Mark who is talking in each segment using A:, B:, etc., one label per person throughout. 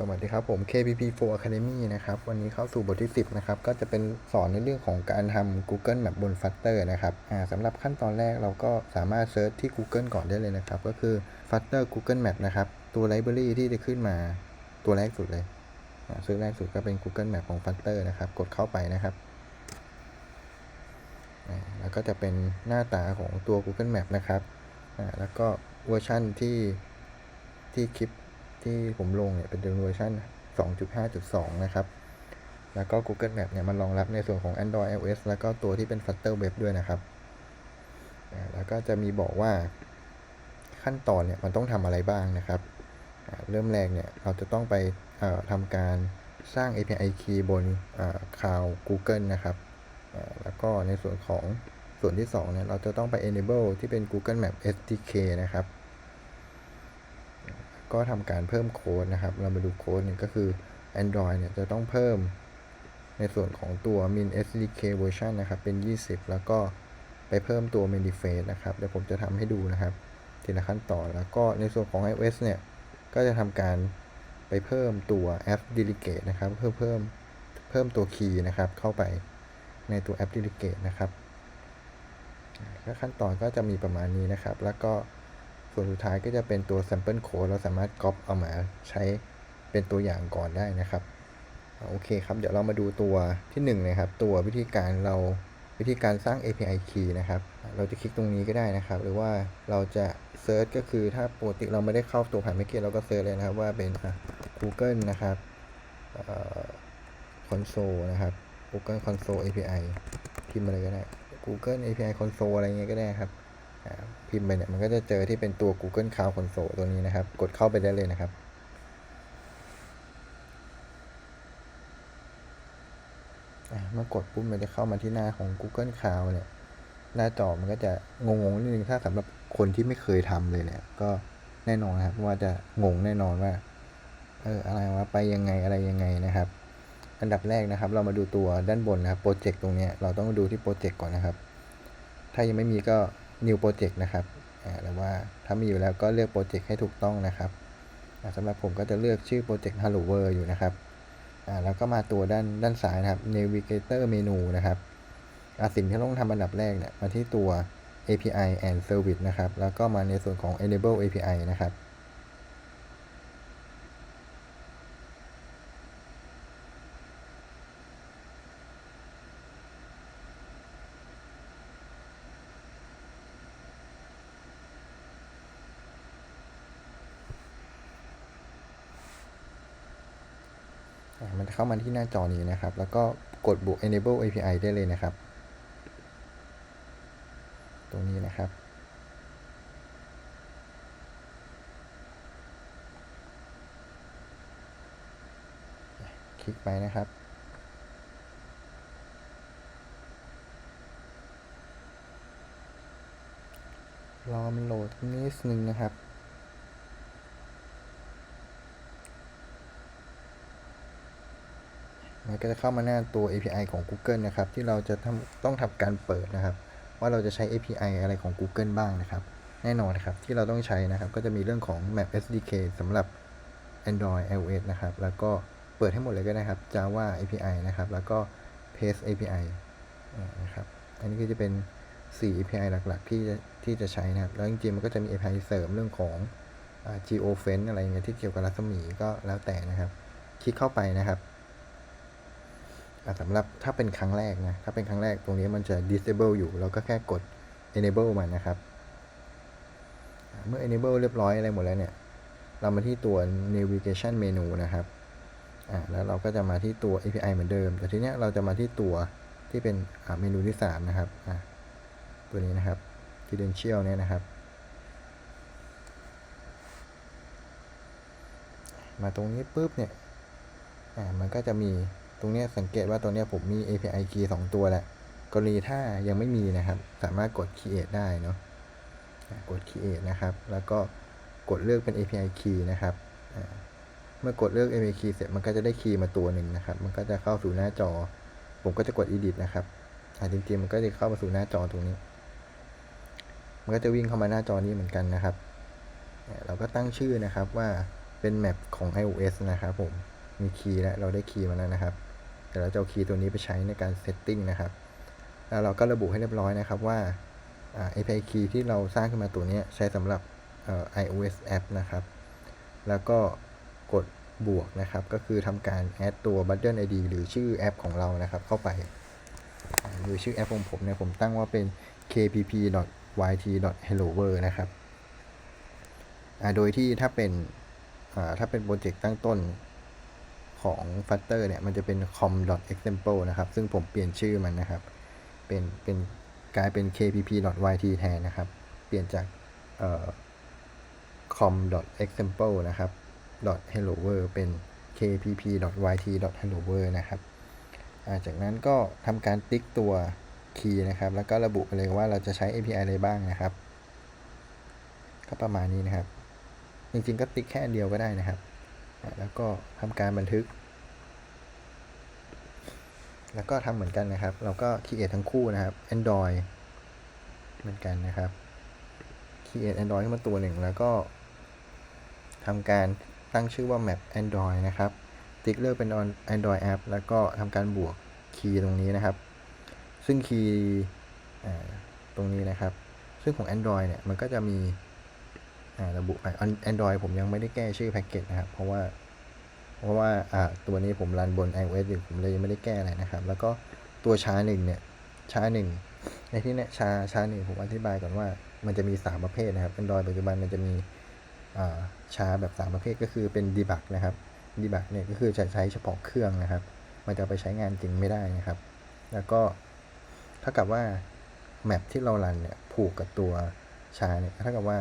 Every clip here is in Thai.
A: สวัสดีครับผม KPP4 Academy นะครับวันนี้เข้าสู่บทที่ 10นะครับก็จะเป็นสอนในเรื่องของการทำ Google Map บน Flutter นะครับสำหรับขั้นตอนแรกเราก็สามารถเซิร์ชที่ Google ก่อนได้เลยนะครับ ก็คือ Flutter Google Map นะครับ ตัว Library ที่จะขึ้นมาตัวแรกสุดเลยซึ่งแรกสุดก็เป็น Google Map ของ Flutter นะครับ กดเข้าไปนะครับ แล้วก็จะเป็นหน้าตาของตัว Google Map นะครับแล้วก็เวอร์ชันที่ที่คลิป ที่ผมลงเนี่ยเป็นเวอร์ชัน2.5.2 นะครับ แล้วก็ Google Map เนี่ยมันรองรับในส่วนของ Android iOS แล้วก็ตัวที่เป็น Flutter Web ด้วยนะครับ แล้วก็จะมีบอกว่าขั้นตอนเนี่ยมันต้องทำอะไรบ้างนะครับ เริ่มแรกเนี่ยเราจะต้องไปทำการสร้าง API key บนคลาว Google นะครับ แล้วก็ในส่วนของส่วนที่2เนี่ยเราจะต้องไป enable ที่เป็น Google Map SDK นะครับ ก็ทำการเพิ่มโค้ดนะครับ เรามาดูโค้ดเนี่ยก็คือ Android เนี่ยจะต้องเพิ่มในส่วนของตัว min SDK version นะครับเป็น 20 แล้วก็ไปเพิ่มตัว manifest นะครับ เดี๋ยวผมจะทำให้ดูนะครับ ทีละขั้นตอนแล้วก็ในส่วนของ iOS เนี่ยก็จะทำการไปเพิ่มตัว app delegate นะครับเพื่อเพิ่มเพิ่มตัว key นะครับเข้าไปในตัว app delegate นะครับขั้นตอนก็จะมีประมาณนี้นะครับ แล้วก็ ส่วนสุดท้ายก็จะเป็นตัว sample code เราสามารถก๊อปเอามาใช้เป็นตัวอย่างก่อนได้นะครับโอเคครับ เดี๋ยวเรามาดูตัวที่1นะครับ ตัววิธีการเราวิธีการสร้าง API key นะครับ เราจะคลิกตรงนี้ก็ได้นะครับ หรือว่าเราจะเซิร์ชก็คือถ้าปกติเราไม่ได้เข้าตัวผ่านเมื่อกี้เราก็เซิร์ชเลยนะครับว่าเป็น Google นะครับคอนโซลนะครับ Google Console API พิมพ์มาเลยก็ได้ Google API Console อะไรเงี้ยก็ได้ครับ พิมพ์ไปเนี่ยมันก็จะเจอที่เป็นตัว Google Cloud Console ตัวนี้นะครับ กดเข้าไปได้เลยนะครับ เมื่อกดปุ๊บมันจะเข้ามาที่หน้าของ Google Cloud เนี่ย หน้าจอมันก็จะงงๆนิดนึงถ้าสำหรับคนที่ไม่เคยทำเลยเนี่ย ก็แน่นอนนครับว่าจะงงแน่นอนว่า เอออะไรวะไปยังไงอะไรยังไงนะครับ อันดับแรกนะครับ เรามาดูตัวด้านบนนะครับโปรเจกต์ตรงนี้เราต้องดูที่โปรเจกต์ก่อนนะครับ ถ้ายังไม่มีก็ new project นะครับหรือว่าถ้ามีอยู่แล้วก็เลือกโปรเจกต์ให้ถูกต้องนะครับอ่าสำหรับผมก็จะเลือกชื่อโปรเจกต์ Hello World อยู่นะครับแล้วก็มาตัวด้านด้านซ้ายนะครับ navigator menu นะครับสิ่งที่ต้องทำอันดับแรกเนี่ยมาที่ตัว API and service นะครับ แล้วก็มาในส่วนของ enable API นะครับ อ่ามันจะ เข้ามาที่หน้าจอนี้นะครับ แล้วก็กดบวก enable API ได้เลยนะครับ ตรงนี้นะครับ คลิกไปนะครับรอมันโหลดนิดนึงนะครับ มัน ก็จะเข้ามาหน้าตัว API ของ Google นะครับ ที่เราจะทำต้องทำการเปิดนะครับ ว่าเราจะใช้ API อะไรของ Google บ้างนะครับ แน่นอนนะครับ ที่เราต้องใช้นะครับ ก็จะมีเรื่องของ Map SDK สำหรับ Android iOS นะครับ แล้วก็เปิดให้หมดเลยก็ได้ครับ Java API นะครับ แล้วก็ Paste API นะครับ อันนี้ก็จะเป็น 4 API หลักๆ ที่จะที่จะใช้นะครับ แล้วจริงๆ มันก็จะมี API เสริมเรื่องของ Geofence อะไรเงี้ยที่เกี่ยวกับรัศมีก็แล้วแต่นะครับ คลิกเข้าไปนะครับ สำหรับถ้าเป็นครั้งแรกนะ ถ้าเป็นครั้งแรกตรงนี้มันจะ disable อยู่ เราก็แค่กด enable มันนะครับ เมื่อ enable เรียบร้อยอะไรหมดแล้วเนี่ย เรามาที่ตัว navigation menu นะครับ อ่า แล้วเราก็จะมาที่ตัว API เหมือนเดิม แต่ทีเนี้ยเราจะมาที่ตัวที่เป็นเมนูที่ 3 นะครับ อ่า ตัวนี้นะครับ credential เนี่ยนะครับ มาตรงนี้ปุ๊บเนี่ย อ่า มันก็จะมี ตรงนี้สังเกตว่าตัวนี้ผมมี API key 2 ตัวแหละ กรณีถ้ายังไม่มีนะครับ สามารถกด create ได้เนาะกด create นะครับ แล้วก็กดเลือกเป็น API key นะครับ เมื่อกดเลือก API key เสร็จมันก็จะได้คีย์มาตัวหนึ่งนะครับ มันก็จะเข้าสู่หน้าจอ ผมก็จะกด edit นะครับจริงๆมันก็จะเข้ามาสู่หน้าจอตรงนี้ มันก็จะวิ่งเข้ามาหน้าจอนี้เหมือนกันนะครับ เราก็ตั้งชื่อนะครับว่าเป็นแมปของ iOS นะครับผม มีคีย์แล้ว เราได้คีย์มาแล้วนะครับ เดี๋ยวเราจะเอาคีย์ตัวนี้ไปใช้ในการเซตติ้งนะครับ แล้วเราก็ระบุให้เรียบร้อยนะครับว่า API key ที่เราสร้างขึ้นมาตัวนี้ใช้สำหรับ iOS app นะครับ แล้วก็กดบวกนะครับ ก็คือทำการ add ตัว button ID หรือชื่อแอปของเรานะครับ เข้าไปหรือชื่อแอปของผมเนี่ยผมตั้งว่าเป็น kpp.yt.helloworld นะครับโดยที่ถ้าเป็นถ้าเป็นโปรเจกต์ตั้งต้น ของ Flutter เนี่ยมันจะเป็น com.example นะครับ ซึ่งผมเปลี่ยนชื่อมันนะครับ เป็นเป็นกลายเป็น kpp.yt แทนนะครับ เปลี่ยนจาก com.example นะครับ .helloworld เป็น kpp.yt.helloworld นะครับจากนั้นก็ทำการติ๊กตัวคีย์นะครับ แล้วก็ระบุไปเลยว่าเราจะใช้ API อะไรบ้างนะครับ ก็ประมาณนี้นะครับ จริงๆก็ติ๊กแค่เดียวก็ได้นะครับ แล้วก็ทำการบันทึก แล้วก็ทำเหมือนกันนะครับ เราก็ create ทั้งคู่นะครับ Android เหมือนกันนะครับ create Android ขึ้นมาตัวหนึ่ง แล้วก็ทำการตั้งชื่อว่า map Android นะครับ ติ๊กเลือกเป็น Android app แล้วก็ทำการบวกคีย์ตรงนี้นะครับ ซึ่งคีย์ตรงนี้นะครับ ซึ่งของ Android เนี่ย มันก็จะมี ระบุไป Android ผมยังไม่ได้แก้ชื่อแพ็กเกจนะครับ เพราะว่า เพราะว่าตัวนี้ผมรันบน iOS อยู่ผมเลยยังไม่ได้แก้อะไรนะครับ แล้วก็ตัวชาหนึ่งเนี่ยชาหนึ่งในที่นี้ชาชาหนึ่งผมอธิบายก่อนว่ามันจะมี 3 ประเภทนะครับ Android ปัจจุบันมันจะมีชาแบบ 3 ประเภทก็คือเป็น debug นะครับ debug เนี่ยก็คือจะใช้เฉพาะเครื่องนะครับ มันจะไปใช้งานจริงไม่ได้นะครับ แล้วก็เท่ากับว่าแมปที่เรารันเนี่ยผูกกับตัวชาเนี่ยเท่ากับว่า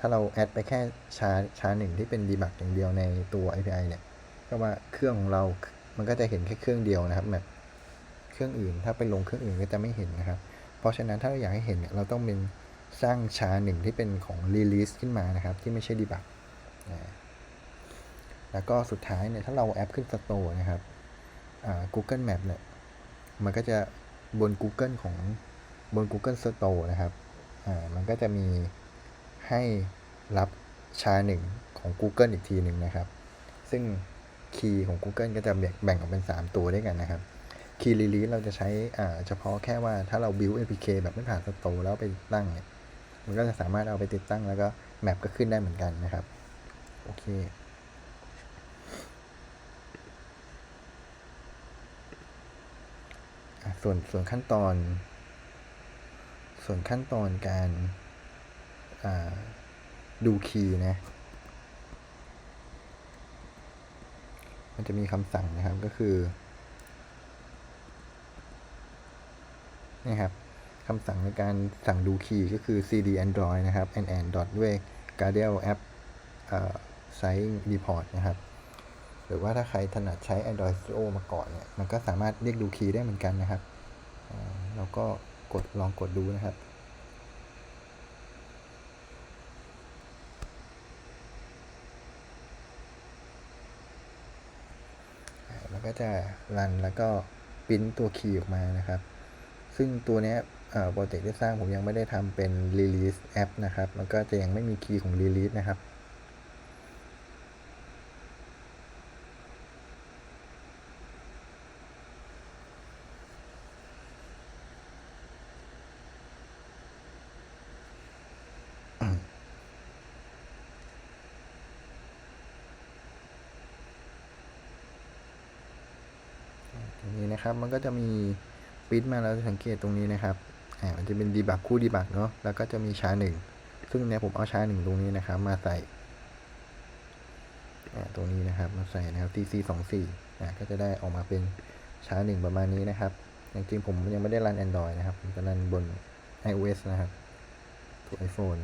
A: ถ้าเราแอดไปแค่ชาชาหนึ่งที่เป็น debug อย่างเดียวในตัว API เนี่ย ก็ว่าเครื่องของเรา มันก็จะเห็นแค่เครื่องเดียวนะครับแมปเครื่องอื่น ถ้าไปลงเครื่องอื่นก็จะไม่เห็นนะครับ เพราะฉะนั้นถ้าเราอยากให้เห็นเนี่ยเราต้องเป็นสร้างชาหนึ่งที่เป็นของ release ขึ้นมานะครับ ที่ไม่ใช่ debug แล้วก็สุดท้ายเนี่ยถ้าเราแอปขึ้น Store นะครับ Google Map เนี่ยมันก็จะบน Google ของบน Google Store นะครับ มันก็จะมี ให้รับชาหนึ่งของ Google อีกทีหนึ่งนะครับ ซึ่งคีย์ของ Google ก็จะแบ่งออกเป็น 3 ตัวด้วยกันนะครับคีย์ release เราจะใช้เฉพาะแค่ว่าถ้าเรา build APK แบบไม่ผ่าน Store แล้วไปตั้งเนี่ยมันก็จะสามารถเอาไปติดตั้งแล้วก็แมปก็ขึ้นได้เหมือนกันนะครับ โอเค ส่วนส่วนขั้นตอน ส่วนขั้นตอนการ ดูคีย์นะ มันจะมีคำสั่งนะครับก็คือนี่ครับคำสั่งในการสั่งดูคีย์ก็คือ cd android นะครับ and and dot ด้วย guardian app site report นะครับ หรือว่าถ้าใครถนัดใช้ Android Studio มาก่อนเนี่ย มันก็สามารถเรียกดูคีย์ได้เหมือนกันนะครับ เราก็กดลองกดดูนะครับ แล้ว ก็จะรันแล้วก็ปิ้นตัวคีย์ออกมานะครับ ซึ่งตัวนี้โปรเจกต์ที่สร้างผมยังไม่ได้ทำเป็น release app นะครับ มันก็จะยังไม่มีคีย์ของ release นะครับ นะครับ มันก็จะมีปิดมาแล้วสังเกตตรงนี้นะครับอ่ามันจะเป็นดีบักคู่ดีบักเนาะแล้วก็จะมีชาหนึ่งซึ่งเนี่ยผมเอาชาหนึ่งตรงนี้นะครับ มาใส่อ่าตรงนี้นะครับมาใส่นะครับ TC 2 4อ่าก็จะได้ออกมาเป็นชาหนึ่งประมาณนี้นะครับจริงๆผมยังไม่ได้รัน Android นะครับผมจะรันบน iOS นะครับตัว iPhone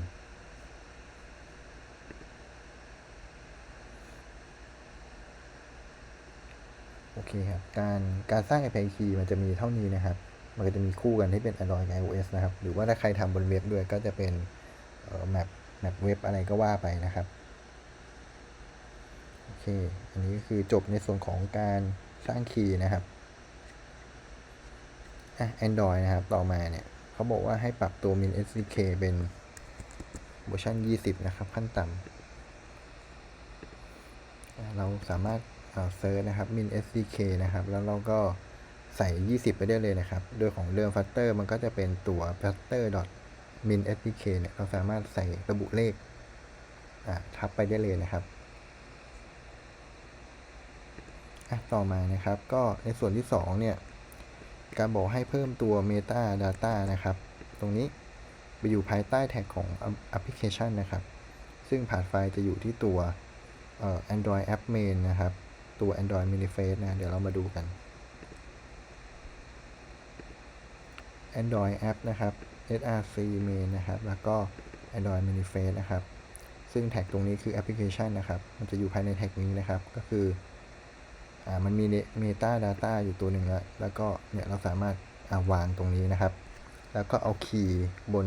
A: โอเคครับ การการสร้าง API key มันจะมีเท่านี้นะครับ มันก็จะมีคู่กันที่เป็น Android กับ iOS นะครับ หรือว่าถ้าใครทำบนเว็บด้วยก็จะเป็นแมปแมปเว็บอะไรก็ว่าไปนะครับ โอเค อันนี้ก็คือจบในส่วนของการสร้างคีย์นะครับอะ Android นะครับ ต่อมาเนี่ยเขาบอกว่าให้ปรับตัว Min SDK เป็นเวอร์ชัน20 นะครับ ขั้นต่ำเราสามารถ เซิร์ชนะครับ min SDK นะครับ แล้วเราก็ใส่ 20 ไปได้เลยนะครับ โดยของเดิม Flutter มันก็จะเป็นตัว flutter min SDK เนี่ยเราสามารถใส่ระบุเลขทับไปได้เลยนะครับต่อมานะครับ ก็ในส่วนที่ 2 เนี่ย การบอกให้เพิ่มตัว Meta Data นะครับ ตรงนี้ไปอยู่ภายใต้แท็กของแอปพลิเคชันนะครับ ซึ่งผ่านไฟล์จะอยู่ที่ตัว Android App Main นะครับ ตัว Android Manifest นะ เดี๋ยวเรามาดูกัน Android App นะครับ src main นะครับ แล้วก็ Android Manifest นะครับ ซึ่งแท็กตรงนี้คือแอปพลิเคชันนะครับ มันจะอยู่ภายในแท็กนี้นะครับ ก็คืออ่ามันมี Meta Data อยู่ตัวหนึ่งแล้ว แล้วก็เนี่ยเราสามารถาวางตรงนี้นะครับ แล้วก็เอาคีย์บน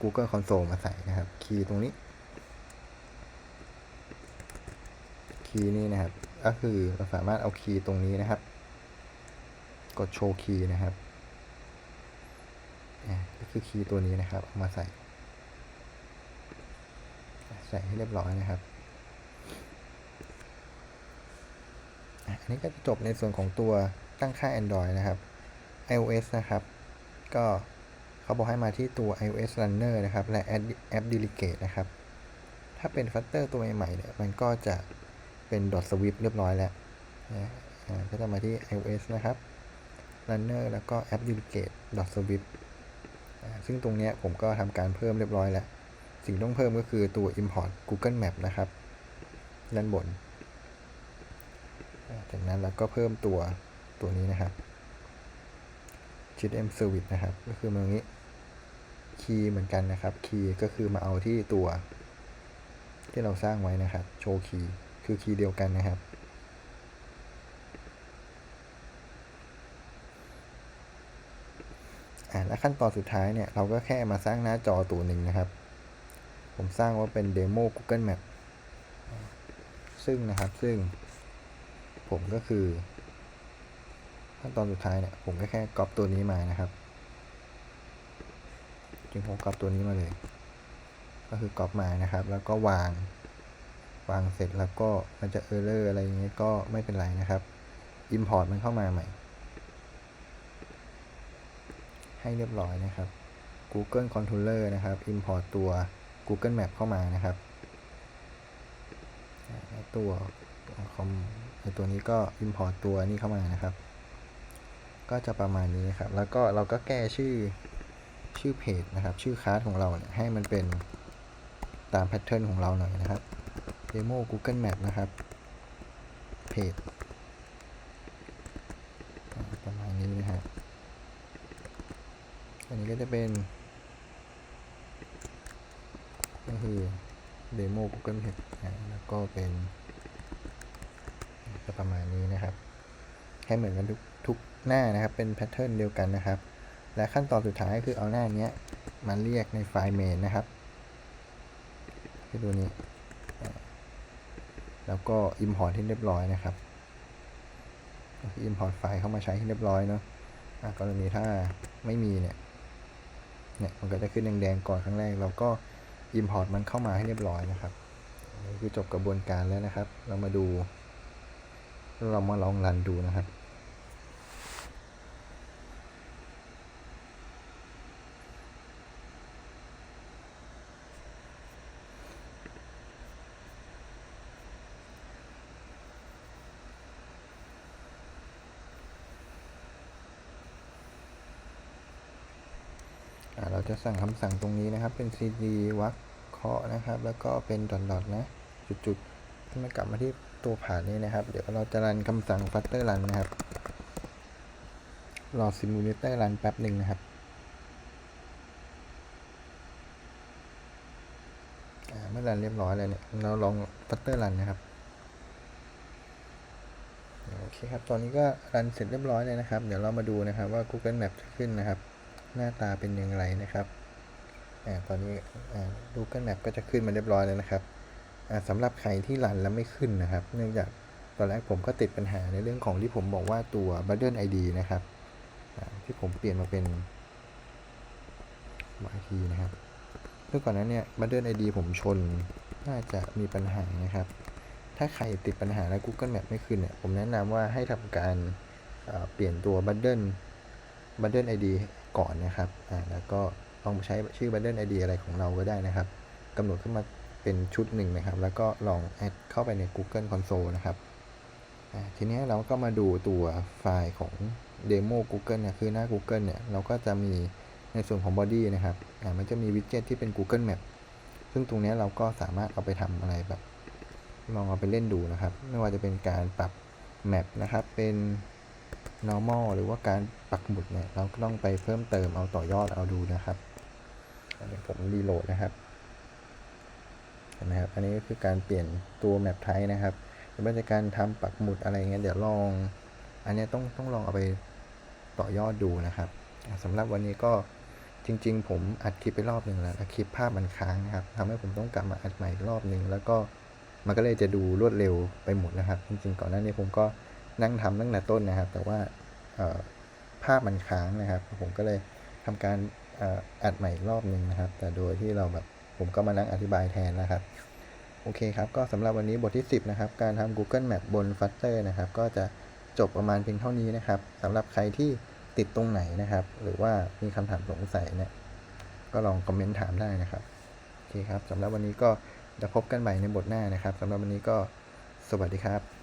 A: Google Console มาใส่นะครับ คีย์ตรงนี้ คีย์นี่นะครับ ก็คือเราสามารถเอาคีย์ตรงนี้นะครับ กดโชว์คีย์นะครับอ่าก็คือคีย์ตัวนี้นะครับเอามาใส่ ใส่ให้เรียบร้อยนะครับอันนี้ก็จะจบในส่วนของตัวตั้งค่า Android นะครับ iOS นะครับ ก็เขาบอกให้มาที่ตัว iOS Runner นะครับ และ App Delegate นะครับ ถ้าเป็น Flutter ตัวใหม่ๆเนี่ยมันก็จะ เป็น dot swift เรียบร้อยแล้วนะก็จะมาที่ iOS นะครับ Runner แล้วก็ App Delegate dot swift ซึ่งตรงนี้ผมก็ทำการเพิ่มเรียบร้อยแล้ว สิ่งต้องเพิ่มก็คือตัว import Google Map นะครับด้านบน จากนั้นเราก็เพิ่มตัวตัวนี้นะครับ GTM Service นะครับ ก็คือตรงนี้คีย์เหมือนกันนะครับคีย์ก็คือมาเอาที่ตัว ที่เราสร้างไว้นะครับ โชว์คีย์ คือคีย์เดียวกันนะครับ อ่าและขั้นตอนสุดท้ายเนี่ย เราก็แค่มาสร้างหน้าจอตัวหนึ่งนะครับ ผมสร้างว่าเป็นเดโม Google Map ซึ่งนะครับซึ่งผมก็คือ ขั้นตอนสุดท้ายเนี่ย ผมก็แค่ก๊อปตัวนี้มานะครับจึงผมก๊อปตัวนี้มาเลย ก็คือก๊อปมานะครับ แล้วก็วาง วางเสร็จแล้วก็มันจะเออร์เลอร์อะไรอย่างเงี้ยก็ไม่เป็นไรนะครับ Import มันเข้ามาใหม่ ให้เรียบร้อยนะครับ Google Controller นะครับ Import ตัว Google Map เข้ามานะครับตัวคอมตัวนี้ก็ Import ตัวนี้เข้ามานะครับ ก็จะประมาณนี้นะครับ แล้วก็เราก็แก้ชื่อชื่อเพจนะครับ ชื่อคลาสของเราเนี่ยให้มันเป็นตามแพทเทิร์นของเราหน่อยนะครับ Demo Google Map นะครับ เพจประมาณนี้นะครับ อันนี้ก็จะเป็น ก็คือเดโม Google Map แล้วก็เป็นจะประมาณนี้นะครับ ให้เหมือนกันทุกทุกหน้านะครับ เป็นแพทเทิร์นเดียวกันนะครับ และขั้นตอนสุดท้ายก็คือเอาหน้านี้มาเรียกในไฟล์เมนนะครับคือตัวนี้ แล้วก็ Import ที่เรียบร้อยนะครับก็คือ Import ไฟล์เข้ามาใช้ให้เรียบร้อยเนาะะกรณีถ้าไม่มีเนี่ย เนี่ยมันก็จะขึ้นแดงๆก่อนครั้งแรก เราก็ Import มันเข้ามาให้เรียบร้อยนะครับนี่คือจบกระบวนการแล้วนะครับ เรามาดู เรามาลองรันดูนะครับ เราจะสั่งคำสั่งตรงนี้นะครับ เป็น cd วักเคาะนะครับ แล้วก็เป็นดอทๆนะ จุดๆให้มันกลับมาที่ตัวผ่านนี้นะครับ เดี๋ยวเราจะรันคำสั่ง flutter run นะครับ รอ simulator run แป๊บหนึ่งนะครับเมื่อรันเรียบร้อยแล้วเนี่ย เราลอง flutter run นะครับโอเคครับ ตอนนี้ก็รันเสร็จเรียบร้อยเลยนะครับ เดี๋ยวเรามาดูนะครับว่า Google Map จะขึ้นนะครับ หน้าตาเป็นอย่างไรนะครับอตอนนี้อ่า Google Map ก็จะขึ้นมาเรียบร้อยแล้วนะครับอ่าสำหรับใครที่รันแล้วไม่ขึ้นนะครับ เนื่องจากตอนแรกผมก็ติดปัญหาในเรื่องของที่ผมบอกว่าตัว Bundle ID นะครับที่ผมเปลี่ยนมาเป็น YT นะครับเมื่อก่อนนั้นเนี่ย Bundle ID ผมชนน่าจะมีปัญหานะครับ ถ้าใครติดปัญหาแล้ว Google Map ไม่ขึ้นเนี่ย ผมแนะนำว่าให้ทำการเอ่อเปลี่ยนตัว Bundle Bundle ID ก่อนนะครับอ่าแล้วก็ลองใช้ชื่อ Bundle ID อะไรของเราก็ได้นะครับกำหนดขึ้นมาเป็นชุดหนึ่งนะครับ แล้วก็ลองแอดเข้าไปใน Google Console นะครับทีนี้เราก็มาดูตัวไฟล์ของ Demo Google เนี่ยคือหน้า Google เนี่ยเราก็จะมีในส่วนของ Body นะครับมันจะมีวิดเจ็ตที่เป็น Google Map ซึ่งตรงนี้เราก็สามารถเอาไปทำอะไรแบบลองเอาไปเล่นดูนะครับ ไม่ว่าจะเป็นการปรับแมปนะครับ เป็น normal หรือว่าการปักหมุดเนี่ยเราก็ต้องไปเพิ่มเติมเอาต่อยอดเอาดูนะครับเดี๋ยวผมรีโหลดนะครับเห็นไหมครับอันนี้ก็คือการเปลี่ยนตัวแมปไทป์นะครับหรือว่าจะการทำปักหมุดอะไรเงี้ยเดี๋ยวลอง อันนี้ต้องต้องลองเอาไปต่อยอดดูนะครับสำหรับวันนี้ก็จริง ๆ ผมอัดคลิปไปรอบหนึ่งแล้วแล้วคลิปภาพมันค้างนะครับทำให้ผมต้องกลับมาอัดใหม่อีกรอบหนึ่งแล้วก็มันก็เลยจะดูรวดเร็วไปหมดนะครับ จริงๆก่อนหน้านี้ผมก็ นั่งทำตั้งแต่ต้นนะครับ แต่ว่าภาพมันค้างนะครับ ผมก็เลยทำการอัดใหม่อีกรอบหนึ่งนะครับ แต่โดยที่เราแบบผมก็มานั่งอธิบายแทนนะครับ โอเคครับ ก็สำหรับวันนี้บทที่ 10 นะครับ การทำ Google Map บน Flutter นะครับ ก็จะจบประมาณเพียงเท่านี้นะครับสำหรับใครที่ติดตรงไหนนะครับ หรือว่ามีคำถามสงสัยเนี่ยก็ลองคอมเมนต์ถามได้นะครับ โอเคครับสำหรับวันนี้ก็จะพบกันใหม่ในบทหน้านะครับสำหรับวันนี้ก็สวัสดีครับ